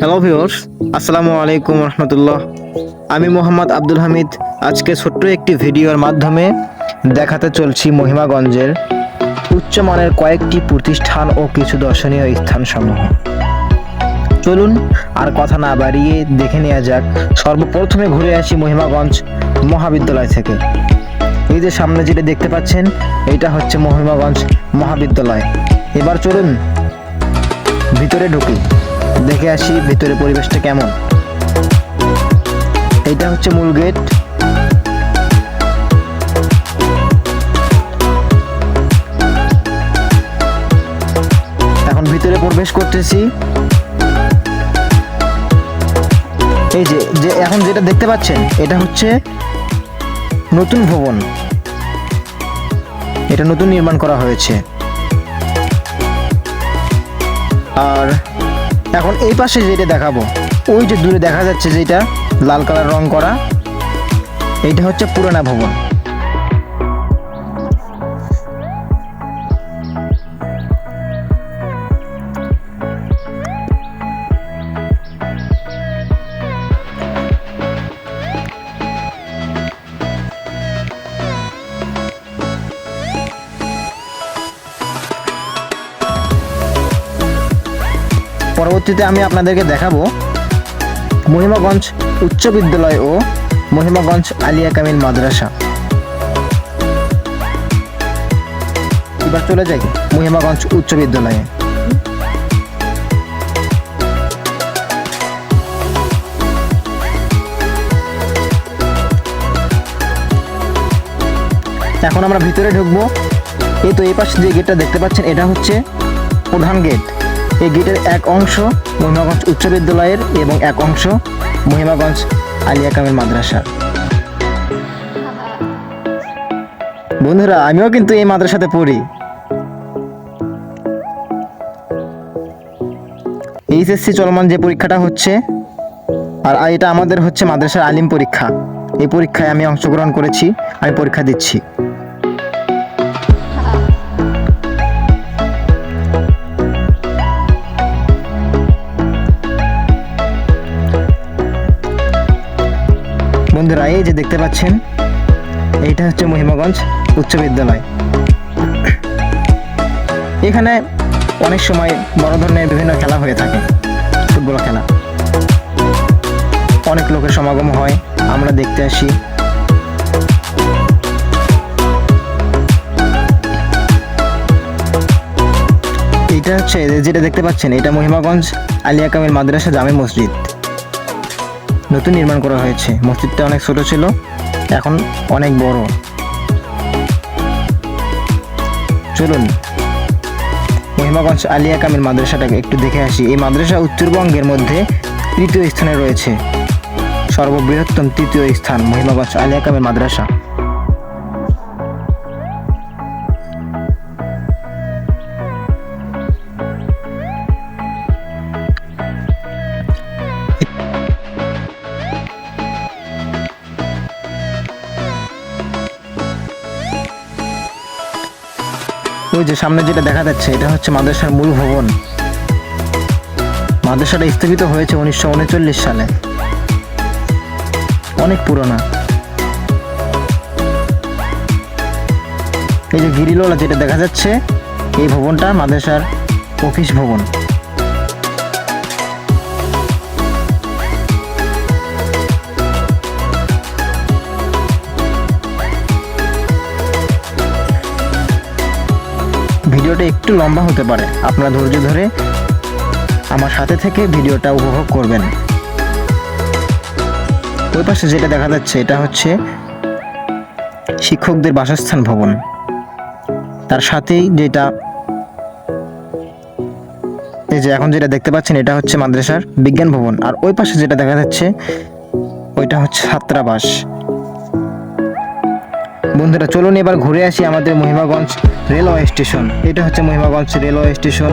Hello viewers আসসালামু আলাইকুম রহমতুল্লাহ আমি মোহাম্মদ আব্দুল হামিদ। আজকে ছোট্ট একটি ভিডিওর মাধ্যমে দেখাতে চলছি মহিমাগঞ্জের উচ্চমানের কয়েকটি প্রতিষ্ঠান ও কিছু দর্শনীয় স্থানসমূহ। চলুন আর কথা না বাড়িয়ে দেখে নেওয়া যাক। সর্বপ্রথমে ঘুরে আসি মহিমাগঞ্জ মহাবিদ্যালয় থেকে। এই যে সামনে যেটা দেখতে পাচ্ছেন, এটা হচ্ছে মহিমাগঞ্জ মহাবিদ্যালয়। এবার চলুন ভিতরে ঢুকি। দেখে আসি ভিতরে পরিবেশটা কেমন। এটা হচ্ছে মূল গেট। এখন ভিতরে প্রবেশ করতেছি। এই যে যে এখন যেটা দেখতে পাচ্ছেন, এটা হচ্ছে নতুন ভবন। এটা নতুন নির্মাণ করা হয়েছে। আর এখন এই পাশে যেটা দেখাবো, ওই যে দূরে দেখা যাচ্ছে যেটা লাল কালার রং করা এটা হচ্ছে পুরানা ভবন। পরবর্তীতে আমি আপনাদেরকে দেখাবো মহিমাগঞ্জ উচ্চ বিদ্যালয় ও মহিমাগঞ্জ আলিয়া কামিল মাদ্রাসা। এবার চলে যাই মহিমাগঞ্জ উচ্চ বিদ্যালয়ে। এখন আমরা ভিতরে ঢুকবো। এই তো এই পাশে যে গেটটা দেখতে পাচ্ছেন, এটা হচ্ছে প্রধান গেট এই গেটের এক অংশ মহিমাগঞ্জ উচ্চ বিদ্যালয়ের এবং এক অংশ মহিমাগঞ্জ আলিয়া কামিল মাদ্রাসার। বন্ধুরা, আমিও কিন্তু এই মাদ্রাসাতে পড়ি। এইচএসসি চলমান যে পরীক্ষাটা হচ্ছে, আর এটা আমাদের হচ্ছে মাদ্রাসার আলিম পরীক্ষা। এই পরীক্ষায় আমি অংশগ্রহণ করেছি, আমি পরীক্ষা দিচ্ছি। বন্ধুরা এই যে দেখতে পাচ্ছেন, এইটা হচ্ছে মহিমাগঞ্জ উচ্চ বিদ্যালয়। এখানে অনেক সময় বড় ধরনের বিভিন্ন খেলা হয়ে থাকে, ফুটবল খেলা। অনেক লোকের সমাগম হয়, আমরা দেখতে আসি। এটা হচ্ছে, যেটা দেখতে পাচ্ছেন, এটা মহিমাগঞ্জ আলিয়া কামিল মাদ্রাসা জামে মসজিদ। নতুন নির্মাণ করা হয়েছে। মসজিদটা অনেক ছোট ছিল, এখন অনেক বড়। চলুন, মহিমাগঞ্জ আলিয়া কামিল মাদ্রাসাটাকে একটু দেখে আসি। এই মাদ্রাসা উত্তরবঙ্গের মধ্যে তৃতীয় স্থানে রয়েছে। সর্ববৃহত্তম তৃতীয় স্থান মহিমাগঞ্জ আলিয়া কামিল মাদ্রাসা। ওই যে সামনে যেটা দেখা যাচ্ছে, এটা হচ্ছে মাদ্রাসার মূল ভবন। মাদ্রাসাটা স্থগিত হয়েছে উনিশশো উনচল্লিশ সালে। অনেক পুরোনো। এই যে গিরিলোলা যেটা দেখা যাচ্ছে, এই ভবনটা মাদ্রাসার অফিস ভবন। ভিডিওটা একটু লম্বা হতে পারে। আপনারা ধৈর্য ধরে আমার সাথে থেকে ভিডিওটা উপভোগ করবেন। ওই পাশে যেটা দেখা যাচ্ছে, এটা হচ্ছে শিক্ষকদের বাসস্থান ভবন। তার সাথেই যেটা এই যে এখন যেটা দেখতে পাচ্ছেন, এটা হচ্ছে মাদ্রাসার বিজ্ঞান ভবন। আর ওই পাশে যেটা দেখা যাচ্ছে, ওইটা হচ্ছে ছাত্রাবাস। বন্ধুরা, চলুন এবার ঘুরে আসি আমাদের মহিমাগঞ্জ রেলওয়ে স্টেশন। এটা হচ্ছে মহিমাগঞ্জ রেলওয়ে স্টেশন।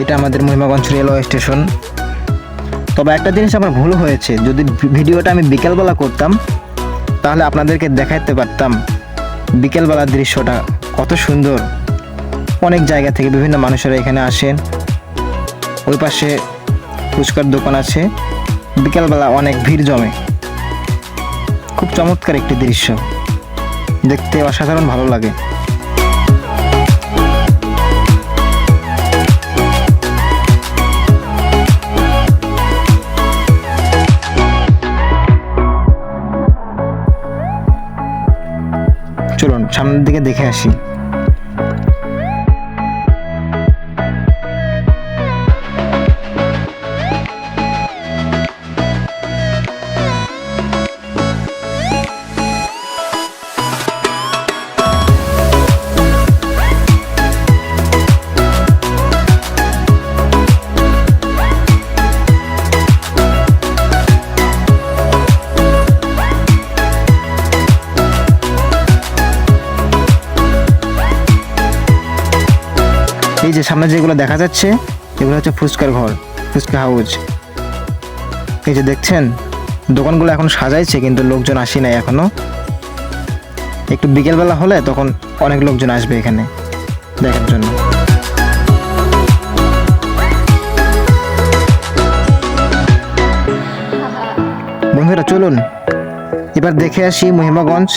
এটা আমাদের মহিমাগঞ্জ রেলওয়ে স্টেশন। তবে একটা জিনিস আমার ভুল হয়েছে। যদি ভিডিওটা আমি বিকেলবেলা করতাম, তাহলে আপনাদেরকে দেখাতে পারতাম বিকেলবেলার দৃশ্যটা। কত সুন্দর। অনেক জায়গা থেকে বিভিন্ন মানুষেরা এখানে আসেন। ওই পাশে ফুচকার দোকান আছে। বিকেলবেলা অনেক ভিড় জমে। খুব চমৎকার একটি দৃশ্য। দেখতে অসাধারণ ভালো লাগে। সামনের দিকে দেখে আসি। এই যে সামনে যেগুলো দেখা যাচ্ছে, এগুলো হচ্ছে ফুচকার ঘর, ফুচকা হাউস এই যে দেখছেন, দোকানগুলো এখন সাজাইছে, কিন্তু লোকজন আসি নাই এখনও। একটু বিকেলবেলা হলে তখন অনেক লোকজন আসবে এখানে, দেখার জন্য। বন্ধুরা, চলুন। এবার দেখে আসি মহিমাগঞ্জ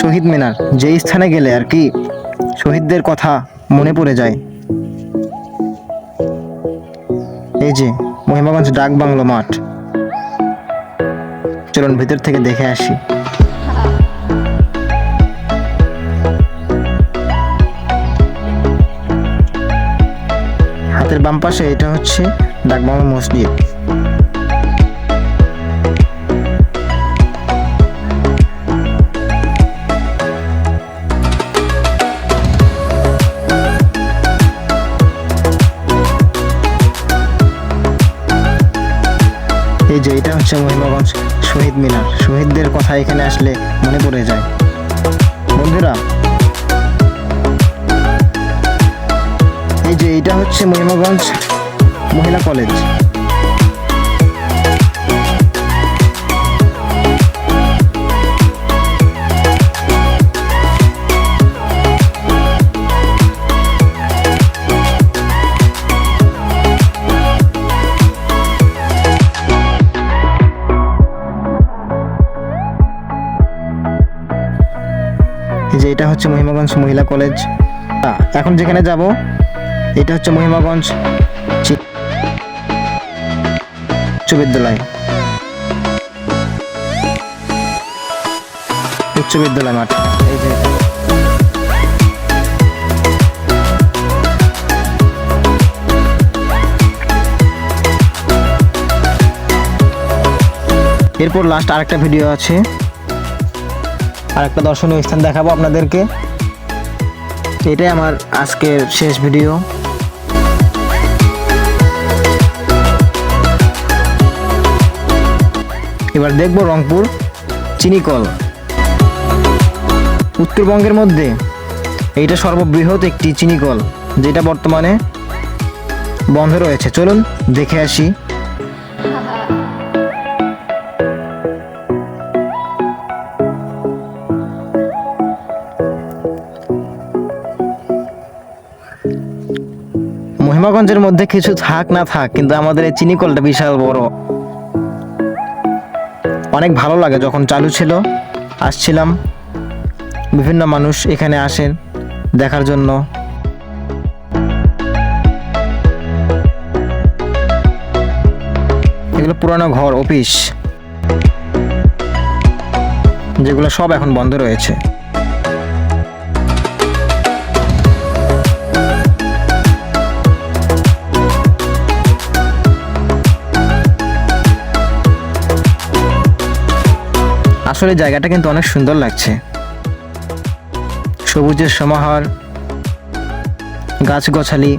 শহীদ মিনার যে স্থানে গেলে আর কি শহীদদের কথা মনে পড়ে যায়। এই যে, মহিমাগঞ্জ ডাক বাংলো মাঠ। চলুন ভিতর থেকে দেখে আসি। হাতের বাম পাশে এটা হচ্ছে ডাকবাংলো মসজিদ। হচ্ছে মহিমাগঞ্জ শহীদ মিনার। শহীদদের কথা এখানে আসলে মনে পড়ে যায়। বন্ধুরা, এই যে এটা হচ্ছে মহিমাগঞ্জ মহিলা কলেজ। হচ্ছে মহিমাগঞ্জ মহিলা কলেজ। এখন যেখানে যাব, এটা হচ্ছে মহিমাগঞ্জ উচ্চ বিদ্যালয় উচ্চ বিদ্যালয় মাঠ। এই যে এরপর লাস্ট আরেকটা ভিডিও আছে। আরেকটা দর্শনীয় স্থান দেখাবো আপনাদেরকে। এটাই আমার আজকের শেষ ভিডিও। এবার দেখব রংপুর, চিনিকল। উত্তরবঙ্গের মধ্যে এইটা সর্ববৃহৎ একটি চিনিকল, যেটা বর্তমানে বন্ধ রয়েছে। চলুন দেখে আসি। মহিমাগঞ্জের মধ্যে কিছু থাক না থাক, কিন্তু আমাদের এই চিনিকলটা বিশাল বড়। অনেক ভালো লাগে যখন চালু ছিল, আসছিলাম। বিভিন্ন মানুষ এখানে আসেন দেখার জন্য। এগুলো পুরানো ঘর, অফিস। যেগুলো সব এখন বন্ধ রয়েছে। আসলে জায়গাটা কিন্তু অনেক সুন্দর লাগছে। সবুজের সমাহার, গাছগাছালি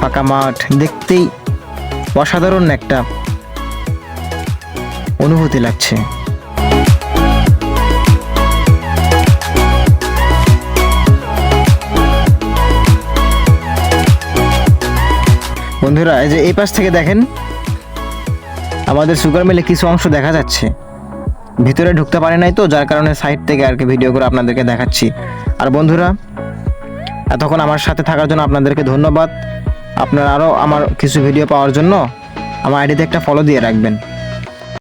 ফাঁকা মাঠ, দেখতেই অসাধারণ একটা অনুভূতি লাগছে। বন্ধুরা, এই যে এই পাশ থেকে দেখেন, আমাদের সুগার মিলে কিছু অংশ দেখা যাচ্ছে। ভিতরে ঢুকতে পারে নাই তো, যার কারণে সাইড থেকে আর কি ভিডিও করে আপনাদেরকে দেখাচ্ছি। আর বন্ধুরা, এতক্ষণ আমার সাথে থাকার জন্য আপনাদেরকে ধন্যবাদ। আপনারা আরও আমার কিছু ভিডিও পাওয়ার জন্য আমার আইডিতে একটা ফলো দিয়ে রাখবেন।